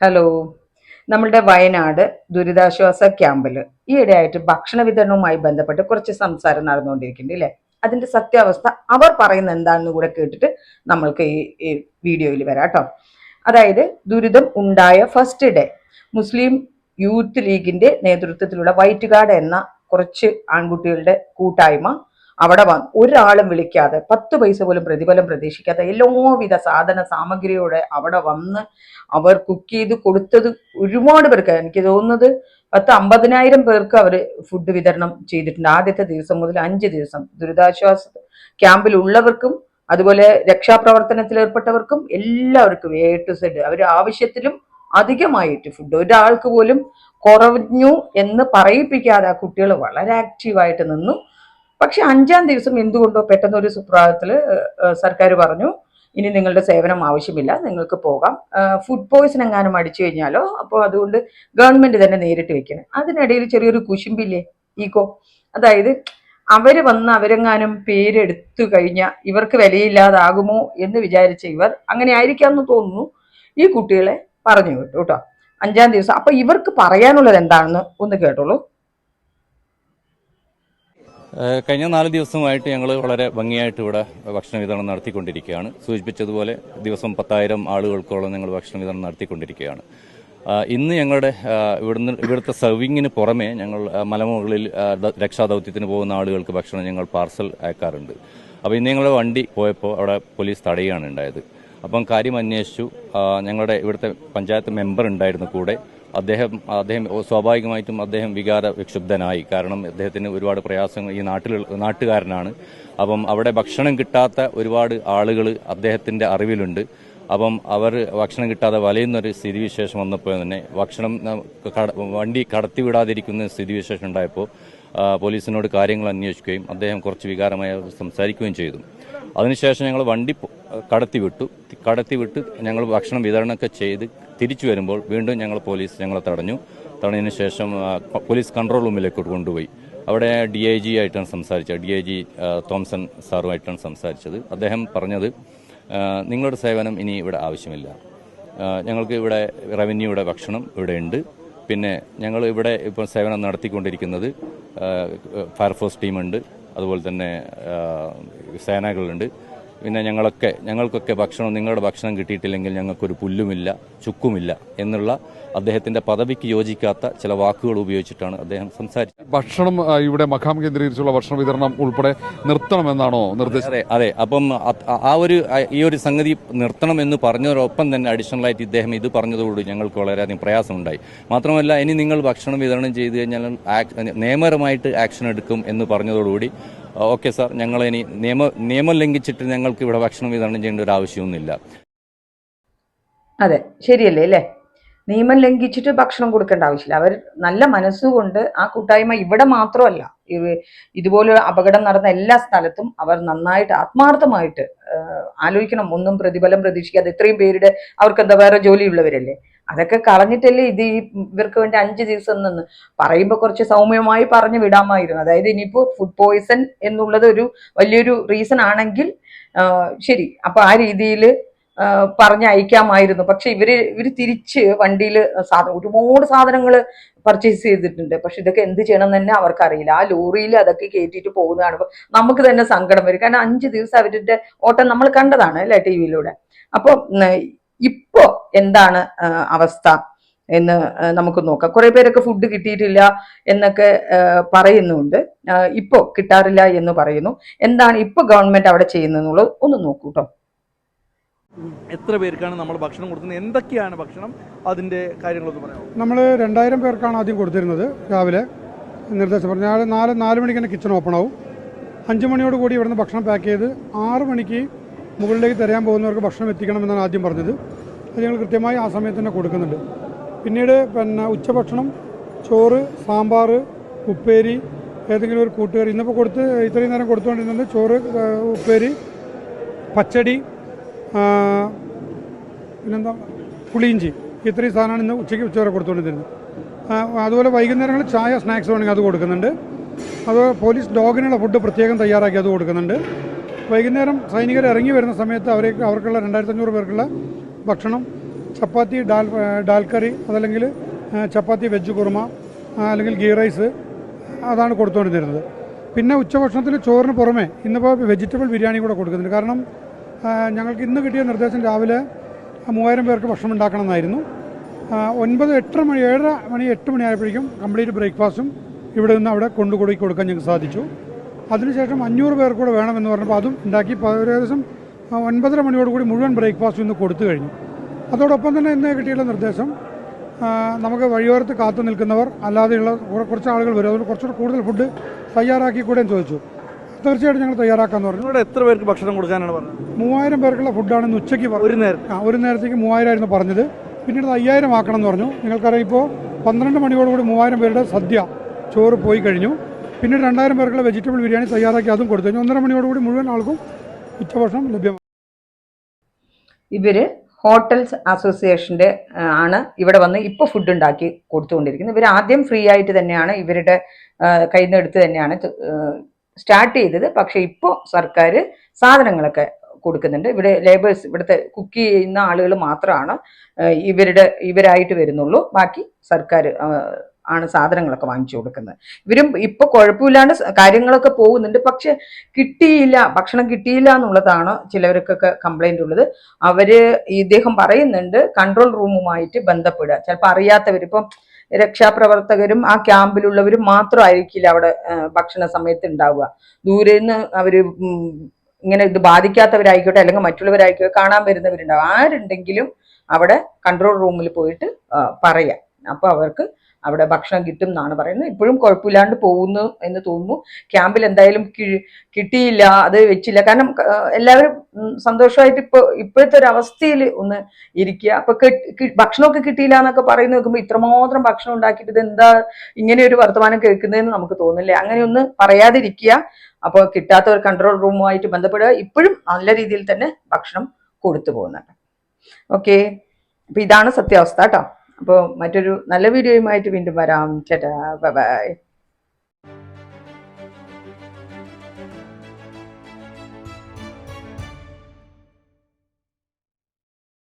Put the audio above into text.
Hello. നമ്മളുടെ വയനാട് ദുരിതാശ്വാസ ക്യാമ്പിൽ. ഈയിടെയായിട്ട് ഭക്ഷണ വിതരണവുമായി ബന്ധപ്പെട്ട് കുറച്ച് സംസാരം നടന്നുകൊണ്ടിരിക്കുന്നുണ്ട് അല്ലേ അതിന്റെ സത്യാവസ്ഥ അവർ പറയുന്ന എന്താണെന്ന് കൂടെ കേട്ടിട്ട് നമ്മൾക്ക് ഈ വീഡിയോയിൽ വരാം കേട്ടോ. അതായത് ദുരിതം ഉണ്ടായ ഫസ്റ്റ് ഡേ മുസ്ലിം യൂത്ത് ലീഗിന്റെ നേതൃത്വത്തിലുള്ള വൈറ്റ് ഗാർഡ് എന്ന കുറച്ച് ആൺകുട്ടികളുടെ കൂട്ടായ്മ അവിടെ വന്ന് ഒരാളും വിളിക്കാതെ പത്ത് പൈസ പോലും പ്രതിഫലം പ്രതീക്ഷിക്കാതെ എല്ലാവിധ സാധന സാമഗ്രിയോടെ അവിടെ വന്ന് അവർ കുക്ക് ചെയ്ത് കൊടുത്തത് ഒരുപാട് പേർക്ക്. എനിക്ക് തോന്നുന്നത് പത്ത് അമ്പതിനായിരം പേർക്ക് അവർ ഫുഡ് വിതരണം ചെയ്തിട്ടുണ്ട്. ആദ്യത്തെ ദിവസം മുതൽ അഞ്ച് ദിവസം ദുരിതാശ്വാസ ക്യാമ്പിൽ ഉള്ളവർക്കും അതുപോലെ രക്ഷാപ്രവർത്തനത്തിൽ ഏർപ്പെട്ടവർക്കും എല്ലാവർക്കും എ ടു സെഡ് അവർ ആവശ്യത്തിലും അധികമായിട്ട് ഫുഡ് ഒരാൾക്ക് പോലും കുറഞ്ഞു എന്ന് പറയിപ്പിക്കാതെ ആ കുട്ടികൾ വളരെ ആക്റ്റീവായിട്ട് നിന്നു. പക്ഷെ അഞ്ചാം ദിവസം എന്തുകൊണ്ടോ പെട്ടെന്ന് ഒരു സുപ്രഭാതത്തിൽ സർക്കാർ പറഞ്ഞു ഇനി നിങ്ങളുടെ സേവനം ആവശ്യമില്ല നിങ്ങൾക്ക് പോകാം. ഫുഡ് പോയ്സൺ എങ്ങാനും അടിച്ചു കഴിഞ്ഞാലോ? അപ്പോൾ അതുകൊണ്ട് ഗവൺമെന്റ് തന്നെ നേരിട്ട് വെക്കണം അതിനിടയിൽ ചെറിയൊരു കുശുമ്പില്ലേ ഈക്കോ അതായത് അവർ വന്ന് അവരെങ്ങാനും പേരെടുത്തു കഴിഞ്ഞാൽ ഇവർക്ക് വിലയില്ലാതാകുമോ എന്ന് വിചാരിച്ച ഇവർ അങ്ങനെ ആയിരിക്കാമെന്ന് തോന്നുന്നു. ഈ കുട്ടികളെ പറഞ്ഞു വിട്ടു കേട്ടോ. അഞ്ചാം ദിവസം. അപ്പൊ ഇവർക്ക് പറയാനുള്ളത് എന്താണെന്ന് ഒന്ന് കേട്ടോളൂ. കഴിഞ്ഞ നാല് ദിവസമായിട്ട് ഞങ്ങൾ വളരെ ഭംഗിയായിട്ട് ഇവിടെ ഭക്ഷണ വിതരണം നടത്തിക്കൊണ്ടിരിക്കുകയാണ്. സൂചിപ്പിച്ചതുപോലെ ദിവസം പത്തായിരം ആളുകൾക്കോളം ഞങ്ങൾ ഭക്ഷണ വിതരണം നടത്തിക്കൊണ്ടിരിക്കുകയാണ്. ഇന്ന് ഞങ്ങളുടെ ഇവിടുന്ന് ഇവിടുത്തെ സർവിങ്ങിന് പുറമെ ഞങ്ങൾ മലമുകളിൽ രക്ഷാദൗത്യത്തിന് പോകുന്ന ആളുകൾക്ക് ഭക്ഷണം ഞങ്ങൾ പാർസൽ അയക്കാറുണ്ട്. അപ്പോൾ ഇന്ന് ഞങ്ങളുടെ വണ്ടി പോയപ്പോൾ അവിടെ പോലീസ് തടയുകയാണ് ഉണ്ടായത്. അപ്പം കാര്യം അന്വേഷിച്ചു ഞങ്ങളുടെ ഇവിടുത്തെ പഞ്ചായത്ത് മെമ്പർ ഉണ്ടായിരുന്നു കൂടെ. അദ്ദേഹം അദ്ദേഹം സ്വാഭാവികമായിട്ടും അദ്ദേഹം വികാര വിക്ഷുബ്ധനായി. കാരണം അദ്ദേഹത്തിന് ഒരുപാട് പ്രയാസങ്ങൾ ഈ നാട്ടിൽ നാട്ടുകാരനാണ്. അപ്പം അവിടെ ഭക്ഷണം കിട്ടാത്ത ഒരുപാട് ആളുകൾ അദ്ദേഹത്തിന്റെ അറിവിലുണ്ട്. അപ്പം അവർ ഭക്ഷണം കിട്ടാതെ വലയുന്നൊരു സ്ഥിതിവിശേഷം വന്നപ്പോൾ തന്നെ ഭക്ഷണം വണ്ടി കടത്തിവിടാതിരിക്കുന്ന സ്ഥിതിവിശേഷം ഉണ്ടായപ്പോൾ പോലീസിനോട് കാര്യങ്ങൾ അന്വേഷിക്കുകയും അദ്ദേഹം കുറച്ച് വികാരമായി സംസാരിക്കുകയും ചെയ്തു. അതിനുശേഷം ഞങ്ങൾ വണ്ടി കടത്തിവിട്ടു. കടത്തിവിട്ട് ഞങ്ങൾ ഭക്ഷണം വിതരണമൊക്കെ ചെയ്ത് തിരിച്ചു വരുമ്പോൾ വീണ്ടും ഞങ്ങൾ പോലീസ് ഞങ്ങളെ തടഞ്ഞു. തടഞ്ഞതിന് ശേഷം പോലീസ് കൺട്രോൾ റൂമിലേക്ക് കൊണ്ടുപോയി. അവിടെ ഡി ഐ ജി ആയിട്ടാണ് സംസാരിച്ചത്. ഡി ഐ ജി തോംസൺ സാറുമായിട്ടാണ് സംസാരിച്ചത്. അദ്ദേഹം പറഞ്ഞത് നിങ്ങളുടെ സേവനം ഇനി ഇവിടെ ആവശ്യമില്ല. ഞങ്ങൾക്ക് ഇവിടെ റവന്യൂയുടെ ഭക്ഷണം ഇവിടെ ഉണ്ട്. പിന്നെ ഞങ്ങൾ ഇവിടെ ഇപ്പോൾ സേവനം നടത്തിക്കൊണ്ടിരിക്കുന്നത് ഫയർഫോഴ്സ് ടീമുണ്ട് അതുപോലെ തന്നെ സേനകളുണ്ട് പിന്നെ ഞങ്ങളൊക്കെ ഞങ്ങൾക്കൊക്കെ ഭക്ഷണം നിങ്ങളുടെ ഭക്ഷണം കിട്ടിയിട്ടില്ലെങ്കിൽ ഞങ്ങൾക്കൊരു പുല്ലുമില്ല ചുക്കുമില്ല എന്നുള്ള അദ്ദേഹത്തിന്റെ പദവിക്ക് യോജിക്കാത്ത ചില വാക്കുകൾ ഉപയോഗിച്ചിട്ടാണ് അദ്ദേഹം സംസാരിച്ചത്. ഭക്ഷണം ഇവിടെ മഖാം കേന്ദ്രീകരിച്ചുള്ള ഭക്ഷണ വിതരണം ഉൾപ്പെടെ നിർത്തണമെന്നാണോ നിർദ്ദേശം? അതെ അതെ. അപ്പം ആ ഒരു ഈ ഒരു സംഗതി നിർത്തണം എന്ന് തന്നെ അഡീഷണൽ ആയിട്ട് ഇദ്ദേഹം ഇത് പറഞ്ഞതോടുകൂടി ഞങ്ങൾക്ക് വളരെയധികം പ്രയാസമുണ്ടായി. മാത്രമല്ല ഇനി നിങ്ങൾ ഭക്ഷണം വിതരണം ചെയ്തു കഴിഞ്ഞാൽ നിയമപരമായിട്ട് ആക്ഷൻ എടുക്കും എന്ന് പറഞ്ഞതോടുകൂടി ഓക്കെ സാർ. ഞങ്ങൾ ഇനി നിയമ നിയമം ലംഘിച്ചിട്ട് ഞങ്ങൾക്ക് ഇവിടെ ഭക്ഷണം വിതരണം ചെയ്യേണ്ട ഒരു ആവശ്യമൊന്നുമില്ല അതെ ശരിയല്ലേ അല്ലേ? നിയമം ലംഘിച്ചിട്ട് ഭക്ഷണം കൊടുക്കേണ്ട ആവശ്യമില്ല. അവർ നല്ല മനസ്സുകൊണ്ട് ആ കൂട്ടായ്മ ഇവിടെ മാത്രമല്ല ഇതുപോലെ അപകടം നടന്ന എല്ലാ സ്ഥലത്തും അവർ നന്നായിട്ട് ആത്മാർത്ഥമായിട്ട് ആലോചിക്കണം. ഒന്നും പ്രതിഫലം പ്രതീക്ഷിക്കാതെ ഇത്രയും പേരുടെ അവർക്ക് എന്താ വേറെ ജോലിയുള്ളവരല്ലേ? അതൊക്കെ കളഞ്ഞിട്ടല്ലേ ഇത് ഇവർക്ക് വേണ്ടി അഞ്ച് ദിവസം നിന്ന്? പറയുമ്പോൾ കുറച്ച് സൗമ്യമായി പറഞ്ഞു വിടാമായിരുന്നു. അതായത് ഇനിയിപ്പോൾ ഫുഡ് പോയിസൺ എന്നുള്ളത് ഒരു വലിയൊരു റീസൺ ആണെങ്കിൽ ശരി. അപ്പൊ ആ രീതിയിൽ പറഞ്ഞയക്കാമായിരുന്നു പക്ഷെ ഇവർ ഇവർ തിരിച്ച് വണ്ടിയിൽ സാധനം ഒരുപാട് സാധനങ്ങൾ പർച്ചേസ് ചെയ്തിട്ടുണ്ട്. പക്ഷെ ഇതൊക്കെ എന്ത് ചെയ്യണം തന്നെ അവർക്കറിയില്ല. ആ ലോറിയിൽ അതൊക്കെ കയറ്റിയിട്ട് പോകുന്നതാണ് നമുക്ക് തന്നെ സങ്കടം വരും. കാരണം അഞ്ച് ദിവസം അവരുടെ ഓട്ടം നമ്മൾ കണ്ടതാണ് അല്ലെ ടി വിയിലൂടെ? അപ്പൊ ഉം, ഇപ്പോ എന്താണ് അവസ്ഥ എന്ന് നമുക്ക് നോക്കാം. കുറെ പേരൊക്കെ ഫുഡ് കിട്ടിയിട്ടില്ല എന്നൊക്കെ പറയുന്നുണ്ട്. ഇപ്പോ കിട്ടാറില്ല എന്ന് പറയുന്നു. എന്താണ് ഇപ്പൊ ഗവൺമെന്റ് അവിടെ ചെയ്യുന്നതെന്നുള്ളത് ഒന്ന് നോക്കൂ കേട്ടോ എത്ര പേർക്കാണ് നമ്മൾ ഭക്ഷണം കൊടുക്കുന്നത്? എന്തൊക്കെയാണ് ഭക്ഷണം? അതിന്റെ കാര്യങ്ങളൊന്ന് പറയാം നമ്മൾ രണ്ടായിരം പേർക്കാണ് ആദ്യം കൊടുത്തിരുന്നത് രാവിലെ. നിർദ്ദേശം പറഞ്ഞാൽ നാല് നാല് നാല് മണിക്ക് തന്നെ കിച്ചൺ ഓപ്പൺ ആവും. അഞ്ച് മണിയോട് കൂടി ഇവിടുന്ന് ഭക്ഷണം പാക്ക് ചെയ്ത് ആറ് മണിക്ക് മുകളിലേക്ക് തരാൻ പോകുന്നവർക്ക് ഭക്ഷണം എത്തിക്കണമെന്നാണ് ആദ്യം പറഞ്ഞത്. അത് ഞങ്ങൾ കൃത്യമായി ആ സമയത്ത് തന്നെ കൊടുക്കുന്നുണ്ട്. പിന്നീട് പിന്നെ ഉച്ചഭക്ഷണം ചോറ് സാമ്പാർ ഉപ്പേരി ഏതെങ്കിലും ഒരു കൂട്ടുകറി. ഇന്നിപ്പോൾ കൊടുത്ത് ഇത്രയും നേരം കൊടുത്തുകൊണ്ടിരുന്നത് ചോറ് ഉപ്പേരി പച്ചടി പിന്നെന്താ പുളിയിഞ്ചി. ഇത്രയും സാധനമാണ് ഇന്ന് ഉച്ചയ്ക്ക് ഉച്ചവരെ കൊടുത്തുകൊണ്ടിരുന്നത്. അതുപോലെ വൈകുന്നേരങ്ങളിൽ ചായ സ്നാക്സ് വേണമെങ്കിൽ അത് കൊടുക്കുന്നുണ്ട്. അതുപോലെ പോലീസ് ഡോഗിനുള്ള ഫുഡ് പ്രത്യേകം തയ്യാറാക്കി അത് കൊടുക്കുന്നുണ്ട്. വൈകുന്നേരം സൈനികർ ഇറങ്ങി വരുന്ന സമയത്ത് അവരെ അവർക്കുള്ള രണ്ടായിരത്തി അഞ്ഞൂറ് പേർക്കുള്ള ഭക്ഷണം ചപ്പാത്തി ഡാൽ ഡാൽ കറി അതല്ലെങ്കിൽ ചപ്പാത്തി വെജ് കുറുമ അല്ലെങ്കിൽ ഗീ റൈസ് അതാണ് കൊടുത്തുകൊണ്ടിരുന്നത് പിന്നെ ഉച്ചഭക്ഷണത്തിൽ ചോറിന് പുറമെ ഇന്നിപ്പോൾ വെജിറ്റബിൾ ബിരിയാണി കൂടെ കൊടുക്കുന്നുണ്ട്. കാരണം ഞങ്ങൾക്ക് ഇന്ന് കിട്ടിയ നിർദ്ദേശം രാവിലെ മൂവായിരം പേർക്ക് ഭക്ഷണം ഉണ്ടാക്കണമെന്നായിരുന്നു. ഒൻപത് എട്ടര മണി ഏഴര മണി എട്ട് മണി ആയപ്പോഴേക്കും കംപ്ലീറ്റ് ബ്രേക്ക്ഫാസ്റ്റും ഇവിടെ നിന്ന് അവിടെ കൊണ്ടുകൂടി കൊടുക്കാൻ ഞങ്ങൾക്ക് സാധിച്ചു. അതിനുശേഷം അഞ്ഞൂറ് പേർ കൂടെ വേണമെന്ന് പറഞ്ഞപ്പോൾ അതും ഉണ്ടാക്കി. ഒരു ഏകദേശം ഒൻപതര മണിയോടുകൂടി മുഴുവൻ ബ്രേക്ക്ഫാസ്റ്റ് ഇന്ന് കൊടുത്തു കഴിഞ്ഞു. അതോടൊപ്പം തന്നെ ഇന്ന് കിട്ടിയുള്ള നിർദ്ദേശം നമുക്ക് വഴിയോരത്ത് കാത്തു നിൽക്കുന്നവർ അല്ലാതെയുള്ള കുറെ- കുറച്ച് ആളുകൾ വരും. അതുകൊണ്ട് കുറച്ചുകൂടെ കൂടുതൽ ഫുഡ് തയ്യാറാക്കി കൂടെ ചോദിച്ചു. തീർച്ചയായിട്ടും ഞങ്ങൾ തയ്യാറാക്കാന്ന് പറഞ്ഞു. ഇവിടെ എത്ര പേർക്ക് ഭക്ഷണം കൊടുക്കാനാണ് പറഞ്ഞത്? മൂവായിരം പേർക്കുള്ള ഫുഡാണ് ഇന്ന് ഉച്ചയ്ക്ക് ഒരു നേരം. ആ ഒരു നേരത്തേക്ക് മൂവായിരം ആയിരുന്നു പറഞ്ഞത്. പിന്നീട് അയ്യായിരം ആക്കണം എന്ന് പറഞ്ഞു. നിങ്ങൾക്കറിയാം ഇപ്പോൾ പന്ത്രണ്ട് മണിയോടുകൂടി മൂവായിരം പേരുടെ സദ്യ ചോറ് പോയി കഴിഞ്ഞു. പിന്നീട് രണ്ടായിരം പേർക്കുള്ള വെജിറ്റബിൾ ബിരിയാണി തയ്യാറാക്കി അതും കൊടുത്തു. കഴിഞ്ഞു ഒന്നര മണിയോടുകൂടി മുഴുവൻ ആൾക്കും ഉച്ചഭക്ഷണം ലഭ്യമാണ് ഇവർ ഹോട്ടൽസ് അസോസിയേഷന്റെ ആണ് ഇവിടെ വന്ന് ഇപ്പോൾ ഫുഡ് ഉണ്ടാക്കി കൊടുത്തുകൊണ്ടിരിക്കുന്നത്. ഇവർ ആദ്യം ഫ്രീ ആയിട്ട് തന്നെയാണ് ഇവരുടെ കയ്യിൽ നിന്ന് എടുത്ത് തന്നെയാണ് സ്റ്റാർട്ട് ചെയ്തത്. പക്ഷേ ഇപ്പോൾ സർക്കാർ സാധനങ്ങളൊക്കെ കൊടുക്കുന്നുണ്ട്. ഇവിടെ ലേബേഴ്സ് ഇവിടുത്തെ കുക്ക് ചെയ്യുന്ന ആളുകൾ മാത്രമാണ് ഇവരുടെ ഇവരായിട്ട് വരുന്നുള്ളൂ. ബാക്കി സർക്കാർ ആണ് സാധനങ്ങളൊക്കെ വാങ്ങിച്ചു കൊടുക്കുന്നത്. ഇവരും ഇപ്പൊ കുഴപ്പമില്ലാണ്ട് കാര്യങ്ങളൊക്കെ പോകുന്നുണ്ട്. പക്ഷെ കിട്ടിയില്ല ഭക്ഷണം കിട്ടിയില്ല എന്നുള്ളതാണ് ചിലവർക്കൊക്കെ കംപ്ലൈന്റ് ഉള്ളത്. അവർ ഇദ്ദേഹം പറയുന്നുണ്ട് കൺട്രോൾ റൂമുമായിട്ട് ബന്ധപ്പെടുക. ചിലപ്പോൾ അറിയാത്തവർ ഇപ്പം രക്ഷാപ്രവർത്തകരും ആ ക്യാമ്പിലുള്ളവരും മാത്രമായിരിക്കില്ല അവിടെ ഭക്ഷണ സമയത്ത് ഉണ്ടാവുക. ദൂരെ നിന്ന് അവർ ഇങ്ങനെ ഇത് ബാധിക്കാത്തവരായിക്കോട്ടെ അല്ലെങ്കിൽ മറ്റുള്ളവരായിക്കോട്ടെ കാണാൻ വരുന്നവരുണ്ടാവും. ആരുണ്ടെങ്കിലും അവിടെ കൺട്രോൾ റൂമിൽ പോയിട്ട് പറയാം. അപ്പൊ അവർക്ക് അവിടെ ഭക്ഷണം കിട്ടും എന്നാണ് പറയുന്നത്. ഇപ്പോഴും കുഴപ്പമില്ലാണ്ട് പോകുന്നു എന്ന് തോന്നുന്നു. ക്യാമ്പിൽ എന്തായാലും കിട്ടിയില്ല അത് വെച്ചില്ല. കാരണം എല്ലാവരും സന്തോഷമായിട്ട് ഇപ്പൊ ഇപ്പോഴത്തെ ഒരു അവസ്ഥയിൽ ഒന്ന് ഇരിക്കുക. അപ്പൊ ഭക്ഷണമൊക്കെ കിട്ടിയില്ല എന്നൊക്കെ പറയുന്ന നോക്കുമ്പോൾ ഇത്രമാത്രം ഭക്ഷണം ഉണ്ടാക്കിയിട്ട് ഇത് എന്താ ഇങ്ങനെ ഒരു വർത്തമാനം കേൾക്കുന്നതെന്ന് നമുക്ക് തോന്നില്ലേ. അങ്ങനെ ഒന്ന് പറയാതിരിക്കുക. അപ്പോൾ ഒരു കൺട്രോൾ റൂമുമായിട്ട് ബന്ധപ്പെടുക. ഇപ്പോഴും നല്ല രീതിയിൽ തന്നെ ഭക്ഷണം കൊടുത്തു പോകുന്നുണ്ട്. ഓക്കെ അപ്പൊ ഇതാണ് സത്യാവസ്ഥ കേട്ടോ. അപ്പോൾ മറ്റൊരു നല്ല വീഡിയോയുമായിട്ട് വീണ്ടും വരാം. ചേട്ടാ ബൈ